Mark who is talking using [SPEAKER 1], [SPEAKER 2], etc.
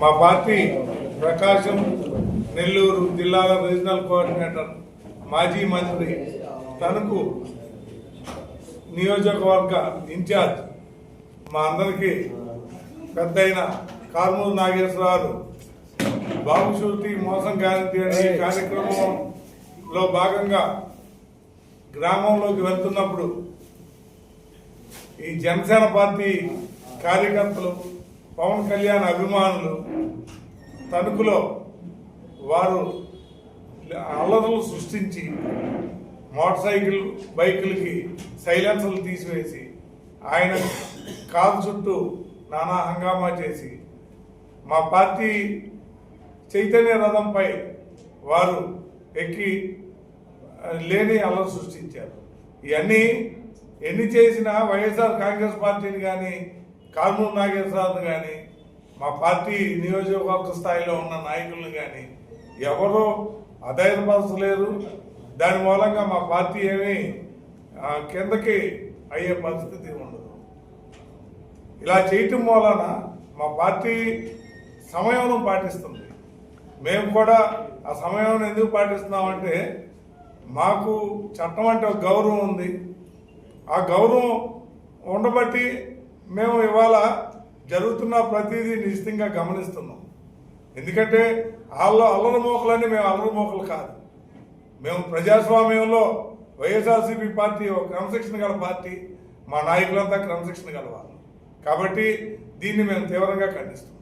[SPEAKER 1] మా పార్టీ ప్రకాశం నెల్లూరు జిల్లాల regional coordinator మాజీ మంత్రి తణుకు నియోజకవర్గ ఇన్ఛార్జ్ మా అందరికీ పెద్ద అయిన కార్మూరు నాగేశ్వరరావు బాబు మోసం గ్యారంటీ అనే ఈ కార్యక్రమంలో భాగంగా గ్రామంలోకి వెళ్తున్నప్పుడు ఈ జనసేన పార్టీ కార్యకర్తలు పవన్ కళ్యాణ్ అభిమానులు తణుకులో వారు అల్లరులు సృష్టించి మోటార్ సైకిల్ బైకులకి సైలెన్సర్లు తీసివేసి ఆయన కాలు చుట్టూ నానా హంగామా చేసి మా పార్టీ చైతన్య రథంపై వారు ఎక్కి లేని అల్లరి సృష్టించారు. ఇవన్నీ ఎన్ని చేసినా వైఎస్ఆర్ కాంగ్రెస్ పార్టీని కానీ కానూరు నాగేశ్వరరావుని కానీ మా పార్టీ నియోజకవర్గ స్థాయిలో ఉన్న నాయకులను కానీ ఎవరో అధైర్యపరచలేరు. దాని మూలంగా మా పార్టీ ఏమీ కిందకి అయ్యే పరిస్థితి ఉండదు. ఇలా చేయటం మూలన మా పార్టీ సమయం పాటిస్తుంది. మేము కూడా ఆ సమయం ఎందుకు పాటిస్తున్నామంటే మాకు చట్టం అంటే ఒక గౌరవం ఉంది. ఆ గౌరవం ఉండబట్టి మేము ఇవాళ జరుగుతున్న ప్రతిదీ నిశ్చితంగా గమనిస్తున్నాం. ఎందుకంటే వాళ్ళ అల్లరి మోకలని మేము అల్లరి మోకలు కాదు. మేము ప్రజాస్వామ్యంలో వైఎస్ఆర్సీపీ పార్టీ ఒక క్రమశిక్షణ గల పార్టీ మా నాయకులంతా క్రమశిక్షణ గల వాళ్ళు. కాబట్టి దీన్ని మేము తీవ్రంగా ఖండిస్తున్నాం.